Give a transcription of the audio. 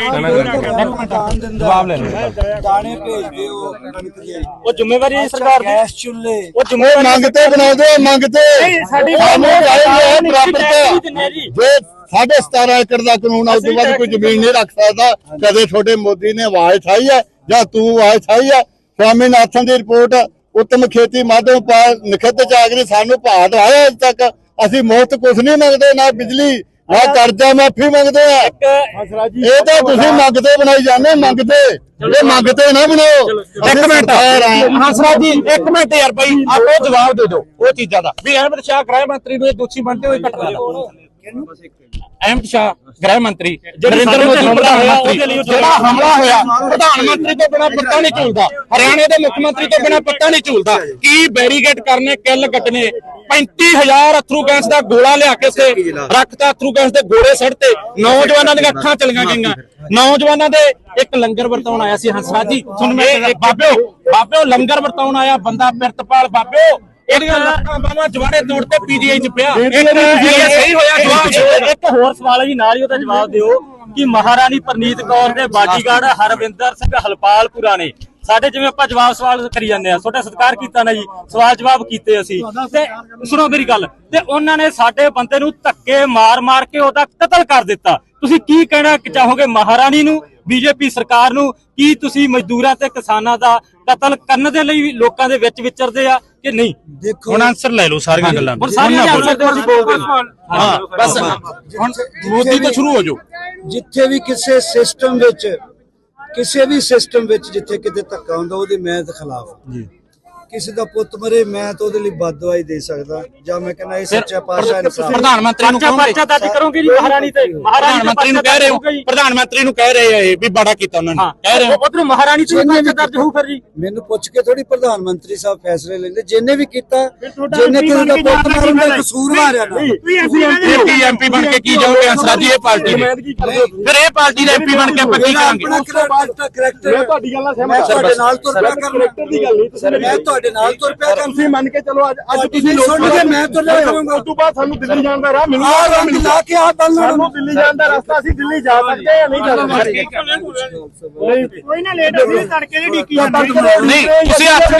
ਜਵਾਬ ਲੈ ਲਓ ਦਾਣੇ ਭੇਜਦੇ ਹੋ ਕਣਕ ਦੇ ਉਹ ਜ਼ਿੰਮੇਵਾਰੀ ਹੈ ਸਰਕਾਰ ਦੀ। ਗੈਸ ਚੁੱਲ੍ਹੇ। ਉਹ ਜ਼ਿੰਮੇਵਾਰੀ ਮੰਗਤੇ ਬਣਾਉਂਦੇ ਆ, ਮੰਗਤੇ ਸਾਡੀ ਸਾਨੂੰ ਚਾਹੀਦੀ ਹੈ ਬਰਾਬਰ ਟੈਕਸ ਵੀ ਦਿੰਦੇ ਆ ਜੀ। ਜੇ ਸਾਢੇ 17 ਏਕੜ ਦਾ ਕਾਨੂੰਨ ਆ ਉਸ ਤੋਂ ਬਾਅਦ ਕੋਈ ਜ਼ਮੀਨ ਨਹੀਂ ਰੱਖ ਸਕਦਾ। ਕਦੇ ਤੁਹਾਡੇ ਮੋਦੀ ਨੇ ਆਵਾਜ਼ ਠਾਈ ਹੈ ਜਾਂ ਤੂੰ ਆਵਾਜ਼ ਠਾਈ ਹੈ? ਸਵਾਮੀਨਾਥਨ ਦੀ ਰਿਪੋਰਟ ਉੱਤਮ ਖੇਤੀ ਮਾਧਵ ਪਾਲ ਨਿਖਿਤ ਚਾਗਰੀ ਸਾਨੂੰ ਭਾਅ ਦਵਾਇਆ ਅਜ ਤੱਕ। ਅਸੀਂ ਮੁਫਤ ਕੁਝ ਨਹੀਂ ਮੰਗਦੇ ਨਾ ਬਿਜਲੀ ਨਾ ਕਰਜ਼ਾ ਮਾਫੀ ਮੰਗਦੇ ਆ। ਇਹ ਤਾਂ ਤੁਸੀਂ ਮੰਗਦੇ ਬਣਾਈ ਜਾਂਦੇ ਮੰਗਦੇ। ਇਹ ਮੰਗਦੇ ਨਾ ਬਣਾਓ ਇੱਕ ਮਿੰਟ। ਹਾਂ ਹੰਸਰਾਜ ਜੀ ਇੱਕ ਮਿੰਟ ਯਾਰ ਭਾਈ ਆਪੋ ਜਵਾਬ ਦੇ ਦਿਓ ਉਹ ਚੀਜ਼ਾਂ ਦਾ। ਵੀ ਅਹਿਮਦ ਸ਼ਾਹ ਗ੍ਰਹਿ ਮੰਤਰੀ ਨੂੰ ਇਹ ਦੋਸ਼ੀ ਬਣਦੇ ਹੋਏ ਘਟਨਾ ਦਾ। ਅਹਿਮਦ ਸ਼ਾਹ ਗ੍ਰਹਿ ਮੰਤਰੀ ਨਰਿੰਦਰ ਮੋਦੀ ਪ੍ਰਧਾਨ ਮੰਤਰੀ। ਜਿਹੜਾ ਹਮਲਾ ਹੋਇਆ ਪ੍ਰਧਾਨ ਮੰਤਰੀ ਤੋਂ ਬਿਨਾ ਪੱਤਾ ਨਹੀਂ ਝੂਲਦਾ। ਹਰਿਆਣੇ ਦੇ ਮੁੱਖ ਮੰਤਰੀ ਤੋਂ ਬਿਨਾ ਪੱਤਾ ਨਹੀਂ ਝੂਲਦਾ। ਕੀ ਬੈਰੀਗੇਡ ਕਰਨੇ ਕਿੱਲ ਕੱਟਨੇ 35000 ਅਥਰੂ ਗੈਸ ਦਾ ਗੋਲਾ ਲਿਆ ਕੇ ਸੇ ਰੱਖਤਾ ਅਥਰੂ ਗੈਸ ਦੇ ਗੋਲੇ ਸੜਤੇ। ਨੌਜਵਾਨਾਂ ਦੀਆਂ ਅੱਖਾਂ ਚਲੀਆਂ ਗਈਆਂ। ਨੌਜਵਾਨਾਂ ਦੇ ਇੱਕ ਲੰਗਰ ਵਰਤਾਉਣ ਆਇਆ ਸੀ ਹੰਸਰਾਜ ਜੀ ਸੁਣ ਮੈਂ ਬਾਬਿਓ ਬਾਬਿਓ ਲੰਗਰ ਵਰਤਾਉਣ ਆਇਆ ਬੰਦਾ ਪਿਰਤਪਾਲ ਬਾਬਿਓ। ਇਹਦੀਆਂ ਲੱਖਾਂ ਜਵਾੜੇ ਤੋੜ ਤੇ ਪੀਜੀਆਈ ਚ ਪਿਆ। ਇੱਕ ਇਹ ਸਹੀ ਹੋਇਆ ਜਵਾਬ। ਇੱਕ ਹੋਰ ਸਵਾਲ ਹੈ ਜੀ ਨਾਲ ਹੀ ਉਹਦਾ ਜਵਾਬ ਦਿਓ ਕਿ ਮਹਾਰਾਣੀ ਪ੍ਰਨੀਤ ਕੌਰ ਦੇ ਬਾਡੀਗਾਰਡ ਹਰਵਿੰਦਰ ਸਿੰਘ ਹਲਪਾਲਪੁਰਾ ਨੇ ਸਾਡੇ ਜਿਵੇਂ ਆਪਾਂ ਜਵਾਬ ਸਵਾਲ ਕਰੀ ਜਾਂਦੇ ਆ ਤੁਹਾਡਾ ਸਤਿਕਾਰ ਕੀਤਾ ਨਾ ਜੀ ਸਵਾਲ ਜਵਾਬ ਕੀਤੇ ਅਸੀਂ। ਤੇ ਸੁਣੋ ਮੇਰੀ ਗੱਲ ਤੇ ਉਹਨਾਂ ਨੇ ਸਾਡੇ ਬੰਦੇ ਨੂੰ ਧੱਕੇ ਮਾਰ-ਮਾਰ ਕੇ ਉਹਦਾ ਕਤਲ ਕਰ ਦਿੱਤਾ। ਤੁਸੀਂ ਕੀ ਕਹਿਣਾ ਚਾਹੋਗੇ ਮਹਾਰਾਣੀ ਨੂੰ ਬੀਜੇਪੀ ਸਰਕਾਰ ਨੂੰ ਕੀ ਤੁਸੀਂ ਮਜ਼ਦੂਰਾਂ ਤੇ ਕਿਸਾਨਾਂ ਦਾ ਕਤਲ ਕਰਨ ਦੇ ਲਈ ਲੋਕਾਂ ਦੇ ਵਿੱਚ ਵਿਚਰਦੇ ਆ ਕਿ ਨਹੀਂ? ਦੇਖੋ ਹੁਣ ਆਨਸਰ ਲੈ ਲਓ ਸਾਰੀਆਂ ਗੱਲਾਂ ਹੁਣ ਸਾਰੀਆਂ ਆਨਸਰ ਅਸੀਂ ਬੋਲਦੇ। ਹਾਂ। ਬਸ। ਹੁਣ ਮੋਦੀ ਤੋਂ ਸ਼ੁਰੂ ਹੋ ਜਾਓ। ਜਿੱਥੇ ਵੀ ਕਿਸੇ ਸਿਸਟਮ ਵਿੱਚ ਕਿਸੇ ਵੀ ਸਿਸਟਮ ਵਿੱਚ ਜਿੱਥੇ ਕਿਤੇ ਧੱਕਾ ਹੁੰਦਾ ਉਹਦੇ ਮੈਂ ਦੇ ਖਿਲਾਫ ਜੀ। ਕਿਸੇ ਦਾ ਪੁੱਤ ਮਰੇ ਮੈਂ ਤਾਂ ਉਹਦੇ ਲਈ ਬਦਦੁਆਈ ਦੇ ਸਕਦਾ ਜਾਂ ਮੈਂ ਕਹਿੰਦਾ ਇਹ ਸੱਚਾ ਪਾਤਸ਼ਾਹ ਇਨਸਾਫ ਪ੍ਰਧਾਨ ਮੰਤਰੀ ਨੂੰ ਕਹੋਗੇ? ਪਰਚਾ ਦਰਜ ਕਰੋਗੇ ਜੀ? ਮਹਾਰਾਣੀ ਤੇ ਪ੍ਰਧਾਨ ਮੰਤਰੀ ਨੂੰ ਕਹਿ ਰਹੇ ਹੋ ਪ੍ਰਧਾਨ ਮੰਤਰੀ ਨੂੰ ਕਹਿ ਰਹੇ ਆ ਇਹ ਵੀ ਬੜਾ ਕੀਤਾ ਉਹਨਾਂ ਨੇ। ਕਹਿ ਰਹੇ ਹੋ। ਉਧਰ ਮਹਾਰਾਣੀ ਤੇ ਪਰਚਾ ਦਰਜ ਹੋਊ ਫਿਰ ਜੀ। ਮੈਨੂੰ ਪੁੱਛ ਕੇ ਥੋੜੀ ਪ੍ਰਧਾਨ ਮੰਤਰੀ ਸਾਹਿਬ ਫੈਸਲੇ ਲੈਂਦੇ। ਜਿੰਨੇ ਵੀ ਕੀਤਾ ਜਿੰਨੇ ਕਿਸੇ ਦਾ ਪੁੱਤ ਮਾਰਨ ਦਾ ਕਸੂਰ ਮਾਰਿਆ ਨਾ। ਕੀ ਐਮਪੀ ਬਣ ਕੇ ਕੀ ਜਾਓਗੇ? ਹੰਸਰਾਜ ਜੀ ਇਹ ਪਾਰਟੀ ਦੇ। ਫਿਰ ਇਹ ਪਾਰਟੀ ਦੇ ਐਮਪੀ ਬਣ ਕੇ ਆਪਾਂ ਕੀ ਕਰਾਂਗੇ? ਮੈਂ ਤੁਹਾਡੀ ਗੱਲ ਨਾਲ ਸਹਿਮਤ ਤੁਹਾਡੇ ਨਾਲ ਤੁਰ ਪਿਆ ਕਰ ਕਰੈਕਟਰ ਦੀ ਗੱਲ ਨਹੀਂ ਤੁਸੀਂ ਮੈਂ ਤੁਹਾਡੇ ਨਾਲ ਤੁਰ ਪਿਆ ਕਰ ਤੁਸੀਂ ਮੰਨ ਕੇ ਚਲੋ ਅੱਜ ਅੱਜ ਤੁਸੀਂ ਤੁਸੀਂ ਸੁਣ ਕੇ ਮੈਂ ਤੁਰ ਲਿਆ ਉਸ ਤੋਂ ਬਾਅਦ ਸਾਨੂੰ ਦਿੱਲੀ ਜਾਣ ਦਾ ਰਾਹ ਆਹ ਮਿਲੂਗਾ ਰੰਗ ਲਾ ਕੇ ਆ ਦਲ ਸਾਨੂੰ ਦਿੱਲੀ ਜਾਣ ਦਾ ਰਸਤਾ ਅਸੀਂ ਦਿੱਲੀ ਜਾ ਸਕਦੇ ਹਾਂ ਨਹੀਂ ਜਾ ਸਕਦੇ। ਕੋਈ ਨਾ ਲੇਟ ਅਸੀਂ ਤੜਕੇ ਦੀ ਢੀਕੀ ਨਹੀਂ ਤੁਸੀਂ ਆਪ